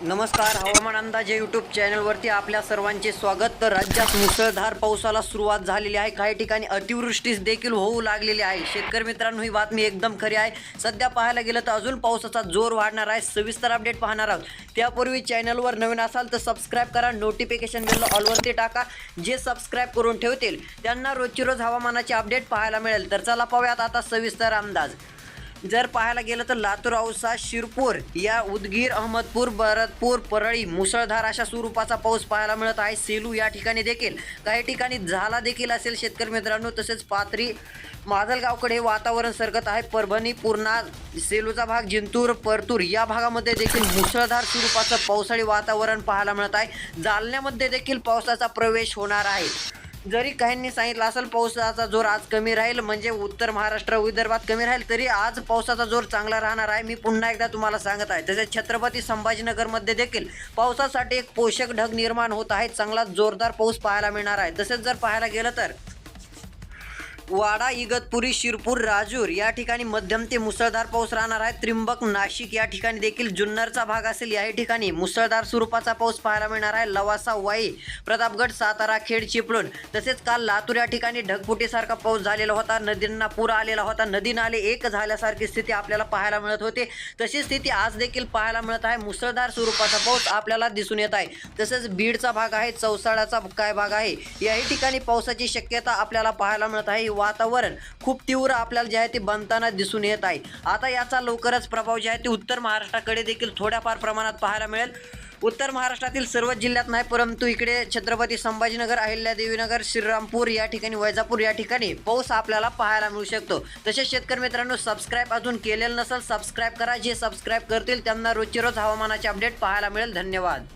नमस्कार हवामान अंदाजे यूट्यूब चॅनलवरती आपल्या सर्वांचे स्वागत. तर राज्यात मुसळधार पावसाला सुरुवात झालेली आहे. काही ठिकाणी अतिवृष्टीस देखील होऊ लागलेली आहे. शेतकरी मित्रांनो ही बातमी एकदम खरी आहे. सध्या पाहायला गेलं तर अजून पावसाचा जोर वाढणार आहे. सविस्तर अपडेट पाहणार आहोत. त्यापूर्वी चॅनलवर नवीन असाल तर सबस्क्राईब करा. नोटिफिकेशन बिल ऑलवरती टाका. जे सबस्क्राईब करून ठेवतील त्यांना रोजची रोज हवामानाचे अपडेट पाहायला मिळेल. तर चला पाहूयात आता सविस्तर अंदाज. जर पाहायला गेलं तर लातूर औसा शिरपूर या उदगीर अहमदपूर भरतपूर परळी मुसळधार अशा स्वरूपाचा पाऊस पाहायला मिळत आहे. सेलू या ठिकाणी देखील काही ठिकाणी झाला देखील असेल शेतकरी मित्रांनो. तसेच पाथरी माजलगावकडे वातावरण सरकत आहे. परभणी पूर्णा सेलूचा भाग जिंतूर परतूर या भागामध्ये देखील मुसळधार स्वरूपाचं पावसाळी वातावरण पाहायला मिळत आहे. जालन्यामध्ये देखील पावसाचा प्रवेश होणार आहे. जरी काहींनी सांगितलं असेल पावसाचा जोर आज कमी राहील म्हणजे उत्तर महाराष्ट्र विदर्भात कमी राहील तरी आज पावसाचा जोर चांगला राहणार आहे. मी पुन्हा एकदा तुम्हाला सांगत आहे. तसेच छत्रपती संभाजीनगरमध्ये देखील पावसासाठी एक पोषक ढग निर्माण होत आहे. चांगला जोरदार पाऊस पाहायला मिळणार आहे. तसेच जर पाहायला गेलं तर वाडा इगतपुरी शिरपूर राजूर या ठिकाणी मध्यम ते मुसळधार पाऊस राहणार आहे. त्रिंबक नाशिक या ठिकाणी देखील जुन्नरचा भाग असेल. या ठिकाणी मुसळधार स्वरूपाचा पाऊस पाहायला मिळणार आहे. लवासा वाई प्रतापगड सातारा खेड चिपळूण तसेच काल लातूर या ठिकाणी ढगफुटीसारखा पाऊस झालेला होता. नदींना पूर आलेला होता. नदी नाले एक झाल्यासारखी स्थिती आपल्याला पाहायला मिळत होते. तशी स्थिती आज देखील पाहायला मिळत आहे. मुसळधार स्वरूपाचा पाऊस आपल्याला दिसून येत आहे. तसेच बीडचा भाग आहे. चौसाळ्याचा काय भाग आहे? याही ठिकाणी पावसाची शक्यता आपल्याला पाहायला मिळत आहे. वातावरण खूप तीव्र आपल्याला जे आहे ते बनताना दिसून येत आहे. आता याचा लवकरच प्रभाव जे आहे ते उत्तर महाराष्ट्राकडे देखील थोड्याफार प्रमाणात पाहायला मिळेल. उत्तर महाराष्ट्रातील सर्वच जिल्ह्यात नाही परंतु इकडे छत्रपती संभाजीनगर अहिल्यादेवीनगर श्रीरामपूर या ठिकाणी वैजापूर या ठिकाणी पाऊस आपल्याला पाहायला मिळू शकतो. तसेच शेतकरी मित्रांनो सबस्क्राईब अजून केलेलं नसेल सबस्क्राईब करा. जे सबस्क्राईब करतील त्यांना रोजचे रोज हवामानाचे अपडेट पाहायला मिळेल. धन्यवाद.